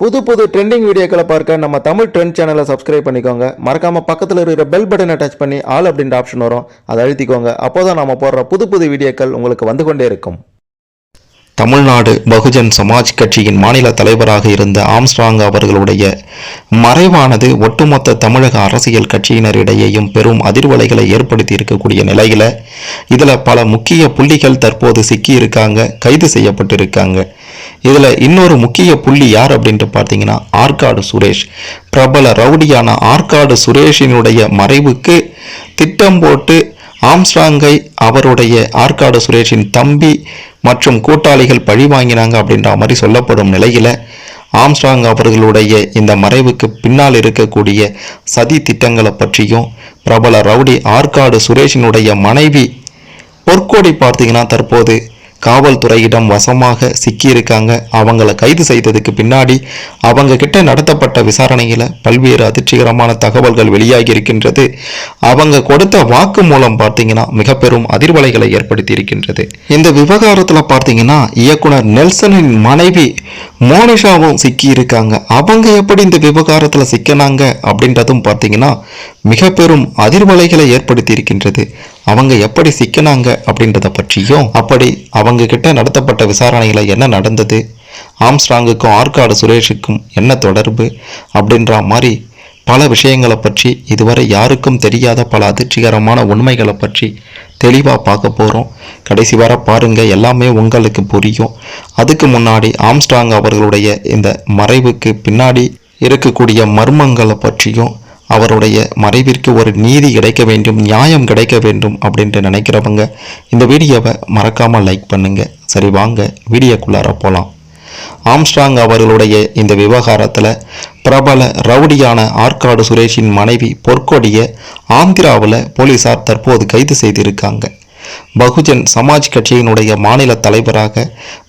புது புது ட்ரெண்டிங் வீடியோக்களை பார்க்க நம்ம தமிழ் ட்ரெண்ட் சேனலை சப்ஸ்கிரைப் பண்ணிக்கோங்க. மறக்காமல் பக்கத்தில் இருக்கிற பெல் பட்டனை டச் பண்ணி ஆல் அப்படின்ற ஆப்ஷன் வரும். அதை அழுத்திக்கோங்க. அப்போதான் நம்ம போடுற புது புது வீடியோக்கள் உங்களுக்கு வந்து கொண்டே இருக்கும். தமிழ்நாடு பகுஜன் சமாஜ் கட்சியின் மாநில தலைவராக இருந்த ஆம்ஸ்ட்ராங் அவர்களுடைய மறைவானது ஒட்டுமொத்த தமிழக அரசியல் கட்சியினரிடையேயும் பெரும் அதிர்வலைகளை ஏற்படுத்தி இருக்கக்கூடிய நிலையில் இதில் பல முக்கிய புள்ளிகள் தற்போது சிக்கியிருக்காங்க கைது செய்யப்பட்டிருக்காங்க. இதில் இன்னொரு முக்கிய புள்ளி யார் அப்படின்ட்டு பார்த்தீங்கன்னா ஆற்காடு சுரேஷ். பிரபல ரவுடியான ஆற்காடு சுரேஷினுடைய மறைவுக்கு திட்டம் போட்டு ஆம்ஸ்ட்ராங்கை அவருடைய ஆற்காடு சுரேஷின் தம்பி மற்றும் கூட்டாளிகள் பழி வாங்கினாங்க அப்படின்ற மாதிரி சொல்லப்படும் நிலையில் ஆம்ஸ்ட்ராங் அவர்களுடைய இந்த மறைவுக்கு பின்னால் இருக்கக்கூடிய சதி திட்டங்களை பற்றியும் பிரபல ரவுடி ஆற்காடு சுரேஷினுடைய மனைவி பொற்கோடி பார்த்தீங்கன்னா தற்போது காவல்துறையிடம் வசமாக சிக்கியிருக்காங்க. அவங்கள கைது செய்ததுக்கு பின்னாடி அவங்க கிட்ட நடத்தப்பட்ட விசாரணையில் பல்வேறு அதிர்ச்சிகரமான தகவல்கள் வெளியாகி இருக்கின்றது அவங்க கொடுத்த வாக்கு மூலம் பார்த்தீங்கன்னா மிக பெரும் அதிர்வலைகளை ஏற்படுத்தி இருக்கின்றது இந்த விவகாரத்தில் பார்த்தீங்கன்னா இயக்குனர் நெல்சனின் மனைவி மோனிஷாவும் சிக்கி இருக்காங்க அவங்க எப்படி இந்த விவகாரத்தில் சிக்கினாங்க அப்படின்றதும் பார்த்தீங்கன்னா மிக பெரும் அதிர்வலைகளை ஏற்படுத்தி இருக்கின்றது அவங்க எப்படி சிக்கினாங்க அப்படின்றத பற்றியும் அப்படி அவங்க கிட்ட நடத்தப்பட்ட விசாரணைகளை என்ன நடந்தது ஆம்ஸ்ட்ராங்குக்கும் ஆற்காடு சுரேஷுக்கும் என்ன தொடர்பு அப்படின்ற மாதிரி பல விஷயங்களை பற்றி இதுவரை யாருக்கும் தெரியாத பல அதிர்ச்சிகரமான உண்மைகளை பற்றி தெளிவாக பார்க்க போகிறோம் கடைசி வர பாருங்கள் எல்லாமே உங்களுக்கு புரியும். அதுக்கு முன்னாடி ஆம்ஸ்ட்ராங் அவர்களுடைய இந்த மறைவுக்கு பின்னாடி இருக்கக்கூடிய மர்மங்களை பற்றியும் அவருடைய மறைவிற்கு ஒரு நீதி கிடைக்க வேண்டும் நியாயம் கிடைக்க வேண்டும் அப்படின்ட்டு நினைக்கிறவங்க இந்த வீடியோவை மறக்காமல் லைக் பண்ணுங்கள் சரி வாங்க வீடியோக்குள்ளார போகலாம் ஆம்ஸ்ட்ராங் அவர்களுடைய இந்த விவகாரத்தில் பிரபல ரவுடியான ஆற்காடு சுரேஷின் மனைவி பொற்கொடியை ஆந்திராவில் போலீசார் தற்போது கைது செய்திருக்காங்க. பகுஜன் சமாஜ் கட்சியினுடைய மாநில தலைவராக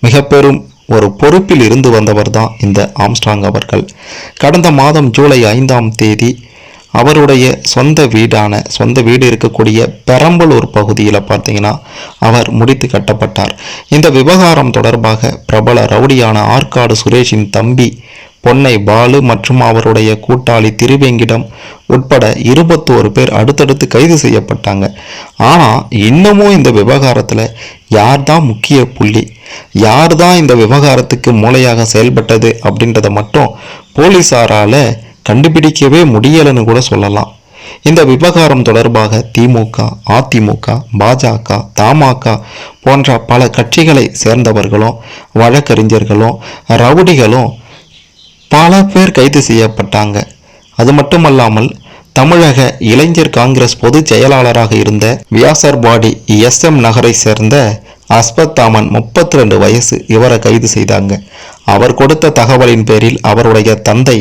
மிக பெரும் ஒரு பொறுப்பில் இருந்து வந்தவர் தான் இந்த ஆம்ஸ்ட்ராங் அவர்கள். கடந்த மாதம் ஜூலை ஐந்தாம் தேதி அவருடைய சொந்த வீடான சொந்த வீடு இருக்கக்கூடிய பெரம்பலூர் பகுதியில் பார்த்தீங்கன்னா அவர் முடித்து கட்டப்பட்டார். இந்த விவகாரம் தொடர்பாக பிரபல ரவுடியான ஆற்காடு சுரேஷின் தம்பி பொன்னை பாலு மற்றும் அவருடைய கூட்டாளி திருவேங்கிடம் உட்பட இருபத்தோரு பேர் அடுத்தடுத்து கைது செய்யப்பட்டாங்க. ஆனால் இன்னமும் இந்த விவகாரத்தில் யார் தான் முக்கிய புள்ளி யார் தான் இந்த விவகாரத்துக்கு மூளையாக செயல்பட்டது அப்படின்றத மட்டும் போலீஸாரால் கண்டுபிடிக்கவே முடியலைன்னு கூட சொல்லலாம். இந்த விவகாரம் தொடர்பாக திமுக அதிமுக பாஜக தமாக போன்ற பல கட்சிகளை சேர்ந்தவர்களும் வழக்கறிஞர்களும் ரவுடிகளும் பல பேர் கைது செய்யப்பட்டாங்க. அது மட்டுமல்லாமல் தமிழக இளைஞர் காங்கிரஸ் பொதுச் செயலாளராக இருந்த வியாசர்பாடி எஸ் எம் நகரை சேர்ந்த அஸ்பத்தாமன் முப்பத்தி ரெண்டு வயசு இவரை கைது செய்தாங்க. அவர் கொடுத்த தகவலின் பேரில் அவருடைய தந்தை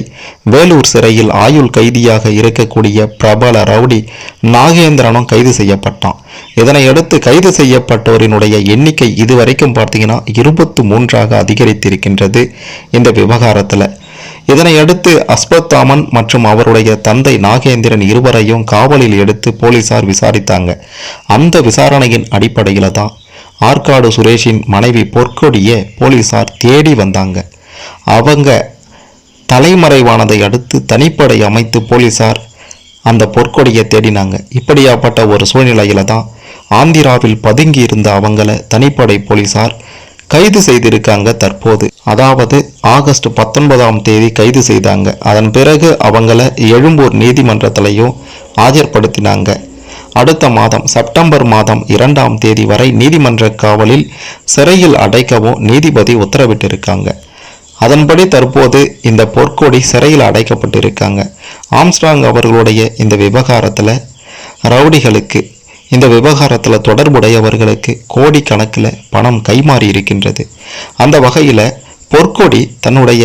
வேலூர் சிறையில் ஆயுள் கைதியாக இருக்கக்கூடிய பிரபல ரவுடி நாகேந்திரனும் கைது செய்யப்பட்டான். இதனையடுத்து கைது செய்யப்பட்டோரினுடைய எண்ணிக்கை இதுவரைக்கும் பார்த்தீங்கன்னா இருபத்து மூன்றாக அதிகரித்திருக்கின்றது இந்த விவகாரத்தில். இதனையடுத்து அஸ்பத்தாமன் மற்றும் அவருடைய தந்தை நாகேந்திரன் இருவரையும் காவலில் எடுத்து போலீசார் விசாரித்தாங்க. அந்த விசாரணையின் அடிப்படையில் தான் ஆற்காடு சுரேஷின் மனைவி பொற்கொடியை போலீசார் தேடி வந்தாங்க. அவங்க தலைமறைவானதை அடுத்து தனிப்படை அமைத்து போலீசார் அந்த பொற்கொடியை தேடினாங்க. இப்படியாப்பட்ட ஒரு சூழ்நிலையில தான் ஆந்திராவில் பதுங்கி இருந்த அவங்கள தனிப்படை போலீசார் கைது செய்திருக்காங்க தற்போது. அதாவது ஆகஸ்ட் பத்தொன்பதாம் தேதி கைது செய்தாங்க. அதன் பிறகு அவங்கள எழும்பூர் நீதிமன்றத்திலையும் ஆஜர்படுத்தினாங்க. அடுத்த மாதம் செப்டம்பர் மாதம் இரண்டாம் தேதி வரை நீதிமன்ற காவலில் சிறையில் அடைக்கவும் நீதிபதி உத்தரவிட்டிருக்காங்க. அதன்படி தற்போது இந்த பொற்கொடி சிறையில் அடைக்கப்பட்டிருக்காங்க. ஆம்ஸ்ட்ராங் அவர்களுடைய இந்த விவகாரத்தில் ரவுடிகளுக்கு இந்த விவகாரத்தில் தொடர்புடையவர்களுக்கு கோடிக்கணக்கில் பணம் கைமாறி இருக்கின்றது. அந்த வகையில் பொற்கொடி தன்னுடைய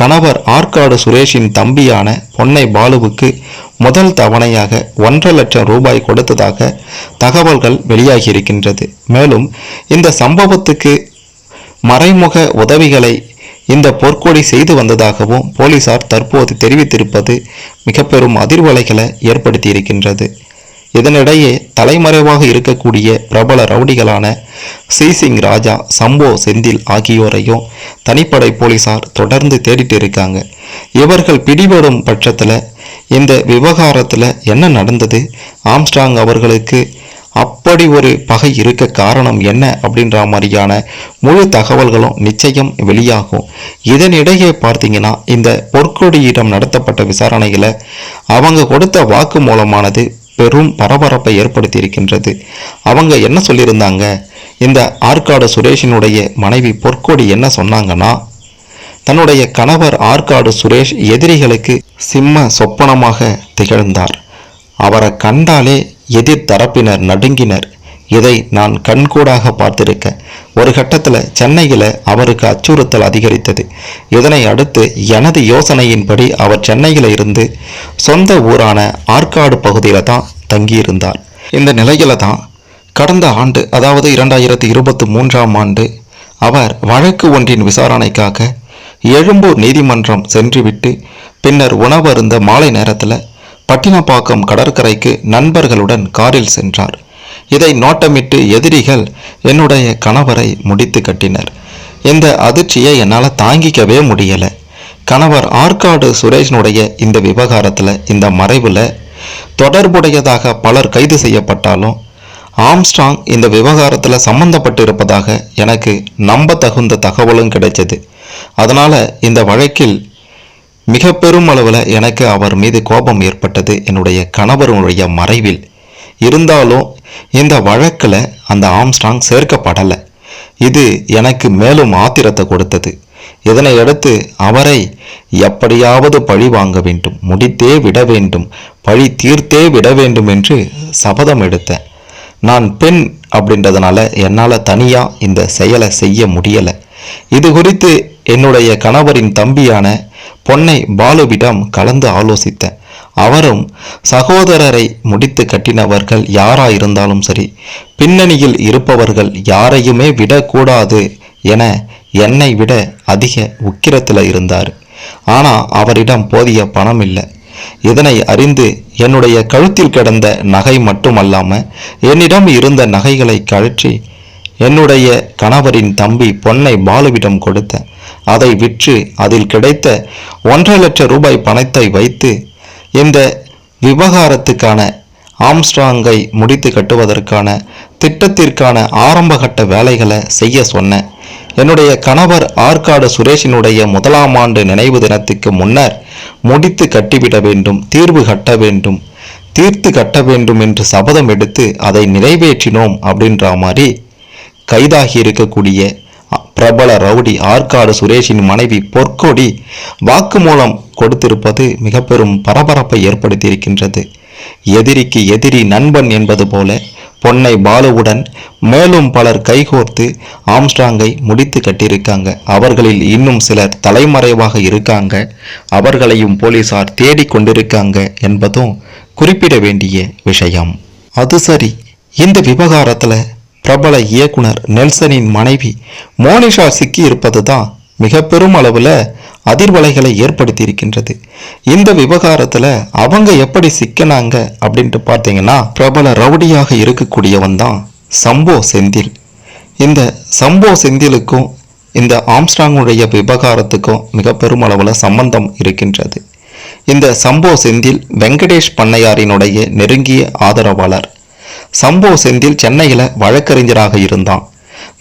கணவர் ஆற்காடு சுரேஷின் தம்பியான பொன்னை பாலுவுக்கு முதல் தவணையாக ஒன்றரை லட்சம் ரூபாய் கொடுத்ததாக தகவல்கள் வெளியாகியிருக்கின்றது. மேலும் இந்த சம்பவத்துக்கு மறைமுக உதவிகளை இந்த பொற்கொடி செய்து வந்ததாகவும் போலீசார் தற்போது தெரிவித்திருப்பது மிக பெரும் அதிர்வலைகளை ஏற்படுத்தியிருக்கின்றது. இதனிடையே தலைமறைவாக இருக்கக்கூடிய பிரபல ரவுடிகளான சிங் ராஜா சம்போ செந்தில் ஆகியோரையும் தனிப்படை போலீசார் தொடர்ந்து தேடிட்டு இருக்காங்க. இவர்கள் பிடிபடும் பட்சத்தில் இந்த விவகாரத்தில் என்ன நடந்தது? ஆம்ஸ்டாங் அவர்களுக்கு அப்படி ஒரு பகை இருக்க காரணம் என்ன? அப்படின்ற மாதிரியான முழு தகவல்களும் நிச்சயம் வெளியாகும். இதனிடையே பார்த்தீங்கன்னா இந்த பொற்கொடியிடம் நடத்தப்பட்ட விசாரணையில் அவங்க கொடுத்த வாக்கு மூலமானது பெரும் பரபரப்பை ஏற்படுத்தியிருக்கின்றது. அவங்க என்ன சொல்லியிருந்தாங்க? இந்த ஆற்காடு சுரேஷினுடைய மனைவி பொற்கொடி என்ன சொன்னாங்கன்னா தன்னுடைய கணவர் ஆற்காடு சுரேஷ் எதிரிகளுக்கு சிம்ம சொப்பனமாக திகழ்ந்தார். அவரை கண்டாலே எதிர் தரப்பினர் நடுங்கினர். இதை நான் கண்கூடாக பார்த்திருக்க ஒரு கட்டத்தில் சென்னையில் அவருக்கு அச்சுறுத்தல் அதிகரித்தது. இதனை அடுத்து எனது யோசனையின்படி அவர் சென்னையில் இருந்து சொந்த ஊரான ஆற்காடு பகுதியில் தான் தங்கியிருந்தார். இந்த நிலையில தான் கடந்த ஆண்டு அதாவது இரண்டாயிரத்தி இருபத்தி மூன்றாம் ஆண்டு அவர் வழக்கு ஒன்றின் விசாரணைக்காக எழும்பூர் நீதிமன்றம் சென்றுவிட்டு பின்னர் உணவருந்த மாலை நேரத்தில் பட்டினப்பாக்கம் கடற்கரைக்கு நண்பர்களுடன் காரில் சென்றார். இதை நோட்டமிட்டு எதிரிகள் என்னுடைய கணவரை முடித்து கட்டினர். இந்த அதிர்ச்சியை என்னால் தாங்கிக்கவே முடியலை. கணவர் ஆற்காடு சுரேஷனுடைய இந்த விவகாரத்தில் இந்த மறைவில் தொடர்புடையதாக பலர் கைது செய்யப்பட்டாலும் ஆம்ஸ்ட்ராங் இந்த விவகாரத்தில் சம்பந்தப்பட்டிருப்பதாக எனக்கு நம்ப தகுந்த தகவலும் கிடைச்சது. அதனால் இந்த வழக்கில் மிக பெரும் அளவில் எனக்கு அவர் மீது கோபம் ஏற்பட்டது என்னுடைய கணவருடைய மறைவில். இருந்தாலும் இந்த வழக்கில் அந்த ஆம்ஸ்ட்ராங் சேர்க்கப்படலை. இது எனக்கு மேலும் ஆத்திரத்தை கொடுத்தது. இதனை அடுத்து அவரை எப்படியாவது பழி வாங்க வேண்டும் முடித்தே விட வேண்டும் பழி தீர்த்தே விட வேண்டும் என்று சபதம் எடுத்தேன். நான் பெண் அப்படின்றதுனால என்னால் தனியாக இந்த செயலை செய்ய முடியலை. இது குறித்து என்னுடைய கணவரின் தம்பியான பொன்னை பாலுவிடம் கலந்து ஆலோசித்தேன். அவரும் சகோதரரை முடித்து கட்டினவர்கள் யாராயிருந்தாலும் சரி பின்னணியில் இருப்பவர்கள் யாரையுமே விடக்கூடாது என என்னை விட அதிக உக்கிரத்தில் இருந்தார். ஆனால் அவரிடம் போதிய பணம் இல்லை. இதனை அறிந்து என்னுடைய கழுத்தில் கிடந்த நகை மட்டுமல்லாம என்னிடம் இருந்த நகைகளை கழற்றி என்னுடைய கணவரின் தம்பி பொன்னை பாலுவிடம் கொடுத்த அதை விற்று அதில் கிடைத்த ஒன்றரை லட்சம் ரூபாய் பணத்தை வைத்து இந்த விவகாரத்துக்கான ஆம்ஸ்ட்ராங்கை முடித்து கட்டுவதற்கான திட்டத்திற்கான ஆரம்பகட்ட வேலைகளை செய்ய சொன்னேன் என்னுடைய கணவர் ஆற்காடு சுரேஷினுடைய முதலாம் ஆண்டு நினைவு தினத்துக்கு முன்னர் முடித்து கட்டிவிட வேண்டும் தீர்வு கட்ட வேண்டும் தீர்த்து கட்ட வேண்டும் என்று சபதம் எடுத்து அதை நிறைவேற்றினோம் அப்படின்ற மாதிரி கைதாகி இருக்கக்கூடிய பிரபல ரவுடி ஆற்காடு சுரேஷின் மனைவி பொற்கொடி வாக்குமூலம் கொடுத்திருப்பது மிக பெரும் பரபரப்பை ஏற்படுத்தியிருக்கின்றது. எதிரிக்கு எதிரி நண்பன் என்பது போல பொன்னை பாலுவுடன் மேலும் பலர் கைகோர்த்து ஆம்ஸ்ட்ராங்கை முடித்து கட்டியிருக்காங்க. அவர்களில் இன்னும் சிலர் தலைமறைவாக இருக்காங்க. அவர்களையும் போலீசார் தேடிக் கொண்டிருக்காங்க என்பதும் குறிப்பிட வேண்டிய விஷயம். அது சரி. இந்த விவகாரத்தில் பிரபல இயக்குனர் நெல்சனின் மனைவி மோனிஷா சிக்கி இருப்பது தான் மிக பெரும் அளவில் அதிர்வலைகளை ஏற்படுத்தி இருக்கின்றது இந்த விவகாரத்தில் அவங்க எப்படி சிக்கினாங்க அப்படின்ட்டு பார்த்தீங்கன்னா பிரபல ரவுடியாக இருக்கக்கூடியவன் தான் சம்போ செந்தில். இந்த சம்போ செந்திலுக்கும் இந்த ஆம்ஸ்டாங்குடைய விவகாரத்துக்கும் மிக பெருமளவில் சம்பந்தம் இருக்கின்றது. இந்த சம்போ செந்தில் வெங்கடேஷ் பண்ணையாரினுடைய நெருங்கிய ஆதரவாளர். சம்போ செந்தில் சென்னையில் வழக்கறிஞராக இருந்தான்.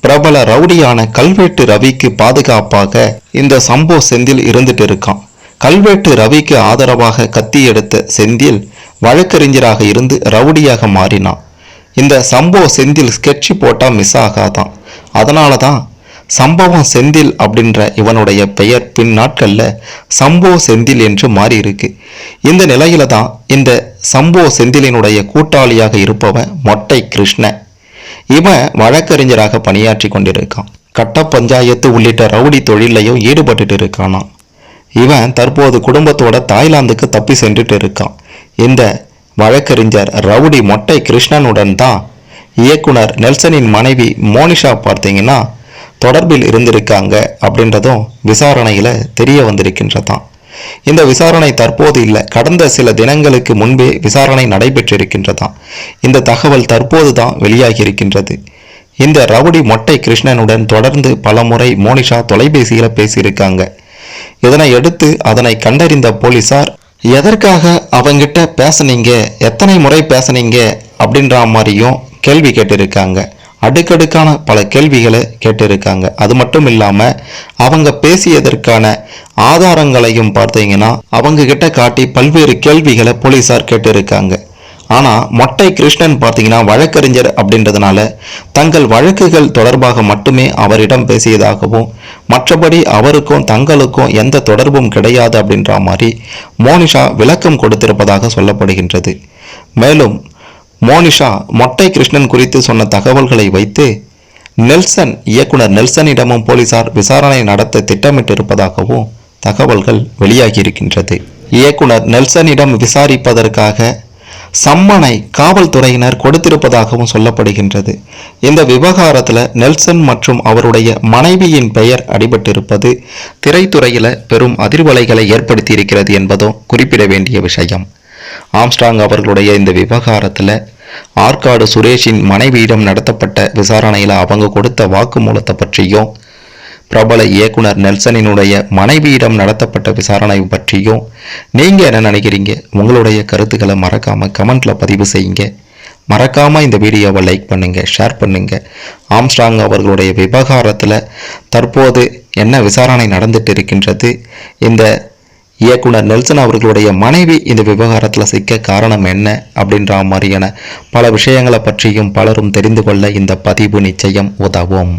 பிரபல ரவுடியான கல்வெட்டு ரவிக்கு பாதுகாப்பாக இந்த சம்போ செந்தில் இருந்துட்டு இருக்கான் கல்வெட்டு ரவிக்கு ஆதரவாக கத்தி எடுத்த செந்தில் வழக்கறிஞராக இருந்து ரவுடியாக மாறினான். இந்த சம்போ செந்தில் ஸ்கெட்ச் போட்டால் மிஸ் ஆகாதான். அதனால தான் சம்பவம் செந்தில் அப்படின்ற இவனுடைய பெயர் பின் நாட்களில் சம்போ செந்தில் என்று மாறியிருக்கு இந்த நிலையில தான் இந்த சம்போ செந்திலினுடைய கூட்டாளியாக இருப்பவன் மொட்டை கிருஷ்ணன் இவன் வழக்கறிஞராக பணியாற்றி கொண்டிருக்கான். கட்ட பஞ்சாயத்து உள்ளிட்ட ரவுடி தொழிலையும் ஈடுபட்டுட்டு இருக்கானா இவன் தற்போது குடும்பத்தோட தாய்லாந்துக்கு தப்பி சென்றுட்டு இருக்கான். இந்த வழக்கறிஞர் ரவுடி மொட்டை கிருஷ்ணனுடன் தான் இயக்குனர் நெல்சனின் மனைவி மோனிஷா பார்த்தீங்கன்னா தொடர்பில் இருந்திருக்காங்க அப்படின்றதும் விசாரணையில் தெரிய வந்திருக்கின்றதாம். இந்த விசாரணை தற்போது இல்லை. கடந்த சில தினங்களுக்கு முன்பே விசாரணை நடைபெற்றிருக்கின்றதாம். இந்த தகவல் தற்போது தான் வெளியாகி இருக்கின்றது. இந்த ரவுடி மொட்டை கிருஷ்ணனுடன் தொடர்ந்து பலமுறை மோனிஷா தொலைபேசியில் பேசியிருக்காங்க. இதனை எடுத்து அதனை கண்டறிந்த போலீசார் எதற்காக அவங்கிட்ட பேசுனீங்க? எத்தனை முறை பேசுனீங்க? அப்படின்ற மாதிரியும் கேள்வி கேட்டிருக்காங்க. அடுக்கடுக்கான பல கேள்விகளை கேட்டிருக்காங்க. அது மட்டும் இல்லாமல் அவங்க பேசியதற்கான ஆதாரங்களையும் பார்த்தீங்கன்னா அவங்க கிட்ட காட்டி பல்வேறு கேள்விகளை போலீசார் கேட்டிருக்காங்க. ஆனால் மொட்டை கிருஷ்ணன் பார்த்தீங்கன்னா வழக்கறிஞர் அப்படின்றதுனால தங்கள் வழக்குகள் தொடர்பாக மட்டுமே அவரிடம் பேசியதாகவும் மற்றபடி அவருக்கும் தங்களுக்கும் எந்த தொடர்பும் கிடையாது அப்படின்ற மாதிரி மோனிஷா விளக்கம் கொடுத்திருப்பதாக சொல்லப்படுகின்றது. மேலும் மோனிஷா மொட்டை கிருஷ்ணன் குறித்து சொன்ன தகவல்களை வைத்து நெல்சன் இயக்குனர் நெல்சனிடமும் போலீசார் விசாரணை நடத்த திட்டமிட்டிருப்பதாகவும் தகவல்கள் வெளியாகியிருக்கின்றது. இயக்குனர் நெல்சனிடம் விசாரிப்பதற்காக சம்மனை காவல்துறையினர் கொடுத்திருப்பதாகவும் சொல்லப்படுகின்றது. இந்த விவகாரத்தில் நெல்சன் மற்றும் அவருடைய மனைவியின் பெயர் அடிபட்டிருப்பது திரைத்துறையில் பெரும் அதிர்வலைகளை ஏற்படுத்தியிருக்கிறது என்பதும் குறிப்பிட வேண்டிய விஷயம். ஆம்ஸ்டாங் அவர்களுடைய இந்த விவகாரத்தில் ஆற்காடு சுரேஷின் மனைவியிடம் நடத்தப்பட்ட விசாரணையில் அவங்க கொடுத்த வாக்குமூலத்தை பற்றியும் பிரபல இயக்குனர் நெல்சனினுடைய மனைவியிடம் நடத்தப்பட்ட விசாரணை பற்றியும் நீங்கள் என்ன நினைக்கிறீங்க? உங்களுடைய கருத்துக்களை மறக்காமல் கமெண்ட்டில் பதிவு செய்யுங்க. மறக்காமல் இந்த வீடியோவை லைக் பண்ணுங்கள் ஷேர் பண்ணுங்கள் ஆம்ஸ்டாங் அவர்களுடைய விவகாரத்தில் தற்போது என்ன விசாரணை நடந்துட்டு இருக்கின்றது இந்த இயக்குனர் நெல்சன் அவர்களுடைய மனைவி இந்த விவகாரத்தில் சிக்க காரணம் என்ன அப்படின்ற மாதிரியான பல விஷயங்களை பற்றியும் பலரும் தெரிந்து கொள்ள இந்த பதிவு நிச்சயம் உதவும்.